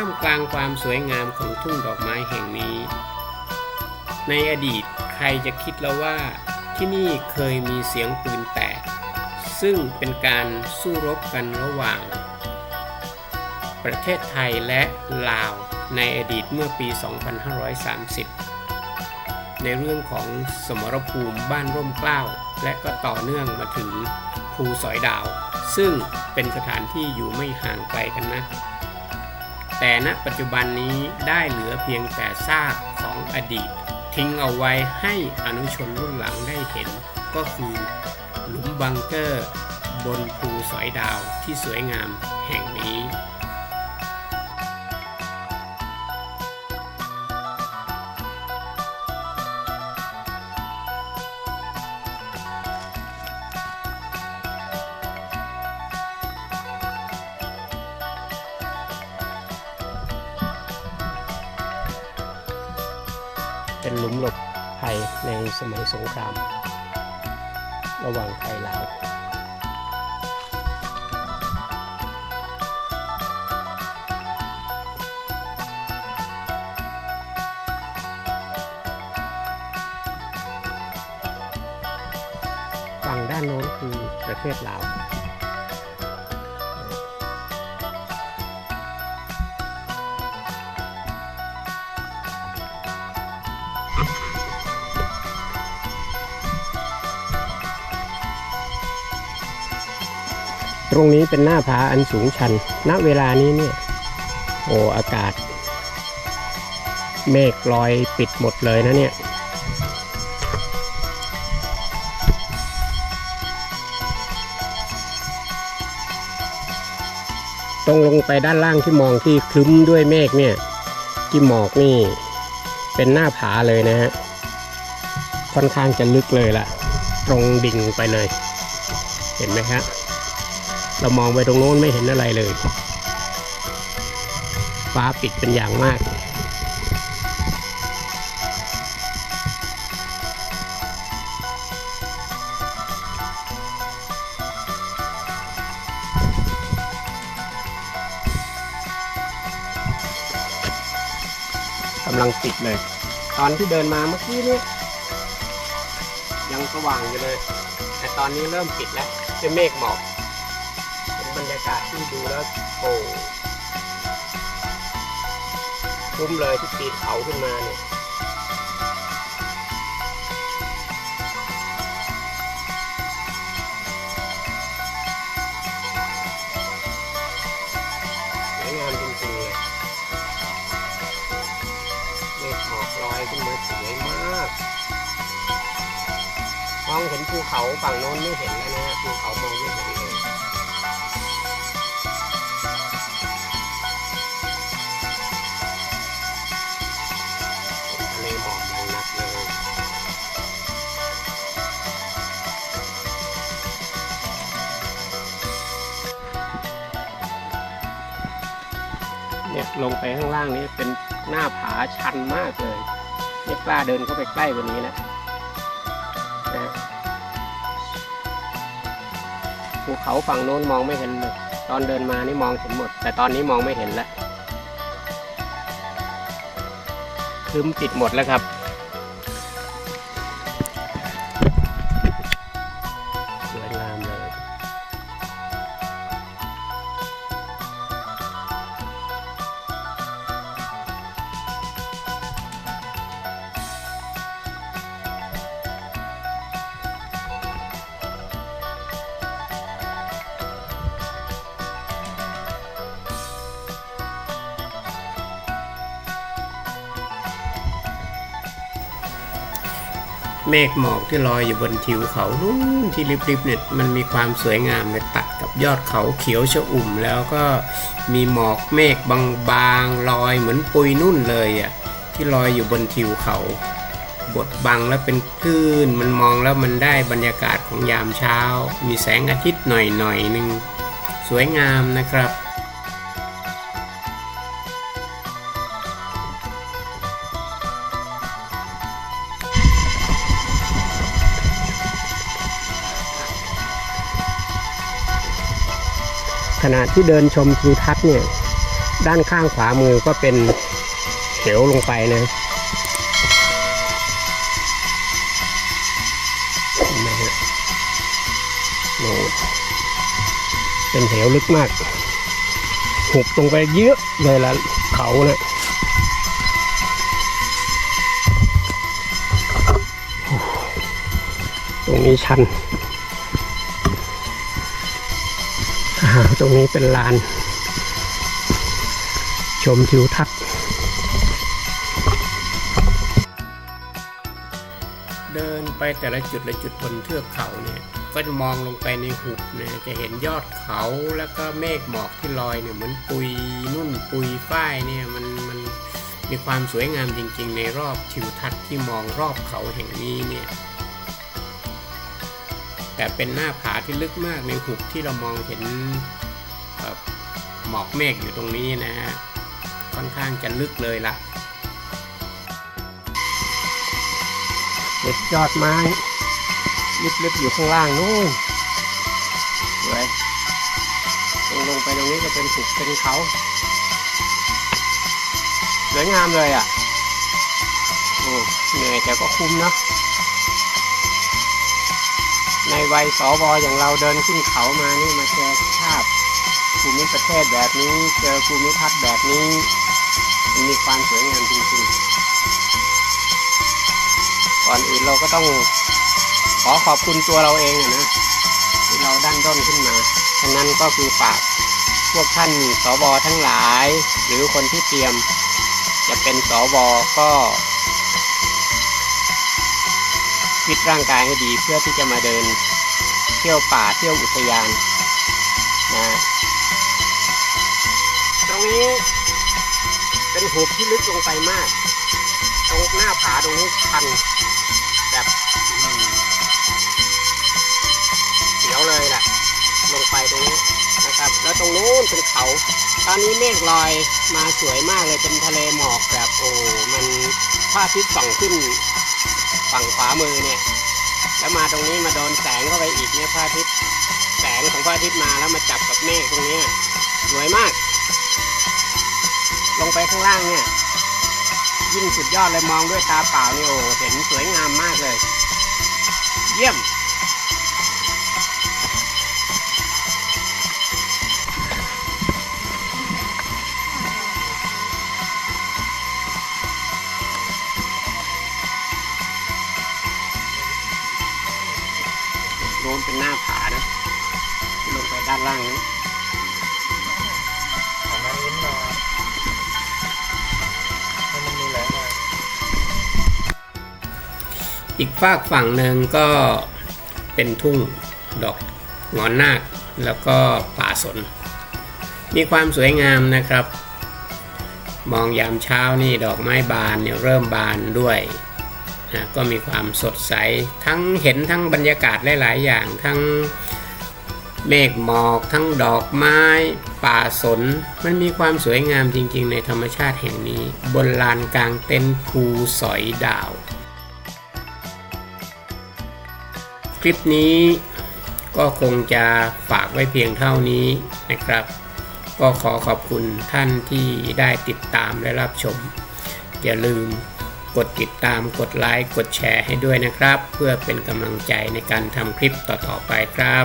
ท่ามกลางความสวยงามของทุ่งดอกไม้แห่งนี้ ในอดีตใครจะคิดแล้วว่าที่นี่เคยมีเสียงปืนแตก ซึ่งเป็นการสู้รบกันระหว่าง ประเทศไทยและลาวในอดีตเมื่อปี 2530 ในเรื่องของสมรภูมิบ้านร่มเกล้า และก็ต่อเนื่องมาถึงภูสอยดาว ซึ่งเป็นสถานที่อยู่ไม่ห่างไกลกันนะ แต่ณปัจจุบันนี้ได้เหลือเพียงแต่ซากของอดีต ทิ้งเอาไว้ให้อนุชนรุ่นหลังได้เห็น ก็คือหลุมบังเกอร์ บนภูสอยดาวที่สวยงามแห่งนี้ หลุมหลบภัยในสมัยสงคราม ระหว่างไทยลาวฝั่งด้านโน้นคือประเทศลาว ตรงนี้เป็นหน้าผาอันสูงชัน ณ เวลานี้เนี่ย โอ้อากาศ เมฆลอยปิดหมดเลยนะเนี่ย ตรงลงไปด้านล่างที่มองที่คลึ้มด้วยเมฆเนี่ย ที่หมอกนี่ เป็นหน้าผาเลยนะฮะ ค่อนข้างจะลึกเลยล่ะ ตรงดิ่งไปเลย เห็นไหมครับ เรามองไปตรงโน้นไม่เห็นอะไรเลย ฟ้าปิดเป็นอย่างมากกำลังปิดเลย ตอนที่เดินมาเมื่อกี้เนี่ยยังสว่างอยู่เลย แต่ตอนนี้เริ่มปิดแล้วเป็นเมฆหมอก รรยากาศที่ดูแล้วโอ้คุ้มเลยที่ปีนเขาขึ้นมาเนี่ยสวยงามจริงๆเลยเมฆหมอกลอยขึ้นมาสวยมากมองเห็นภูเขาฝั่งโน้นไม่เห็นแล้วนะฮะภูเขามองไม่เห็น เนี่ยลงไปข้างล่างนี้เป็นหน้าผาชันมากเลยไม่กล้าเดินเข้าไปใกล้กว่านี้นะนะภูเขาฝั่งโน้นมองไม่เห็นเลยตอนเดินมานี่มองเห็นหมด แต่ตอนนี้มองไม่เห็นแล้ว คืมติดหมดแล้วครับ เมฆหมอกที่ลอยอยู่บนทิวเขานู่นที่ริบๆเนี่ยมันมีความสวยงามเลยตัดกับยอดเขาเขียวชอุ่ม แล้วก็มีหมอกเมฆบางๆลอยเหมือนปุยนุ่นเลยอะที่ลอยอยู่บนทิวเขา บดบังแล้วเป็นคลื่นมันมองแล้วมันได้บรรยากาศของยามเช้า มีแสงอาทิตย์หน่อยๆหนึ่งสวยงามนะครับ ขณะที่เดินชมทิวทัศน์เนี่ย ด้านข้างขวามือก็เป็นเหวลงไปนะเห็นไหมฮะโน่นเป็นเหวลึกมากหุบลงไปเยอะเลยละเขาเนะตรงนี้ชัน ตรงนี้เป็นลาน ชมทิวทัศน์เดินไปแต่ละจุดละจุดบนเทือกเขาเนี่ยก็จะมองลงไปในหุบเนะจะเห็นยอดเขาแล้วก็เมฆหมอกที่ลอยเนี่ยเหมือนปุยนุ่นปุยฝ้ายเนี่ยมันมันมีความสวยงามจริง ๆ ในรอบทิวทัศน์ที่มองรอบเขาแห่งนี้เนี่ยแต่เป็นหน้าผาที่ลึกมากในหุบที่เรามองเห็น หมอกเมฆอยู่ตรงนี้นะฮะค่อนข้างจะลึกเลยละเด็ดยอดไม้ลึกๆอยู่ข้างล่างนู่นสวยลงลงไปตรงนี้ก็เป็นหุบเป็นเขาสวยงามเลยอะโอ้เหนื่อยแต่ก็คุ้มเนาะในวัยสวอย่างเราเดินขึ้นเขามานี่มาเจอ ประเทศแบบนี้เจอภูมิทัศน์แบบนี้มันมีความสวยงามจริงๆก่อนอื่นเราก็ต้องขอขอบคุณตัวเราเองนะที่เราดันด้นขึ้นมาฉะนั้นก็คือฝากพวกท่านสวทั้งหลาย หรือคนที่เตรียมจะเป็นสวก็ฟิตร่างกายให้ดีเพื่อที่จะมาเดิน เที่ยวป่าเที่ยวอุทยาน นี้เป็นหุบที่ลึกลงไปมาก ตรงหน้าผาตรงนี้ชันแบบเสียวเลยแหละลงไปตรงนี้นะครับ แล้วตรงนู้นเป็นเขา ตอนนี้เมฆลอยมาสวยมากเลยเป็นทะเลหมอกแบบโอ้มันพระอาทิตย์ส่องขึ้นฝั่งขวามือเนี่ย แล้วมาตรงนี้มาโดนแสงเข้าไปอีกเนี่ยพระอาทิตย์แสงของพระอาทิตย์มาแล้วมาจับกับเมฆตรงนี้สวยมาก ลงไปข้างล่างเนี่ยยิ่งสุดยอดเลยมองด้วยตาเปล่านี่โอ้เห็นสวยงามมากเลย เยี่ยมโน้นเป็นหน้าผานะลงไปด้านล่างนี้หั อีกฝากฝั่งหนึ่งก็เป็นทุ่งดอกงอนนาคแล้วก็ป่าสน มีความสวยงามนะครับ มองยามเช้านี่ดอกไม้บานเนี่ยเริ่มบานด้วยนะก็มีความสดใสทั้งเห็นทั้งบรรยากาศหลาย ๆ อย่างทั้งเมฆหมอกทั้งดอกไม้ป่าสน มันมีความสวยงามจริง ๆ ในธรรมชาติแห่งนี้ บนลานกลางเต็นท์ภูสอยดาว ลิปนี้ก็คงจะฝากไว้เพียงเท่านี้นะครับ ก็ขอขอบคุณท่านที่ได้ติดตามและรับชม อย่าลืมกดติดตามกดไลค์กดแชร์ให้ด้วยนะครับ เพื่อเป็นกำลังใจในการทำคลิปต่อๆไปครับ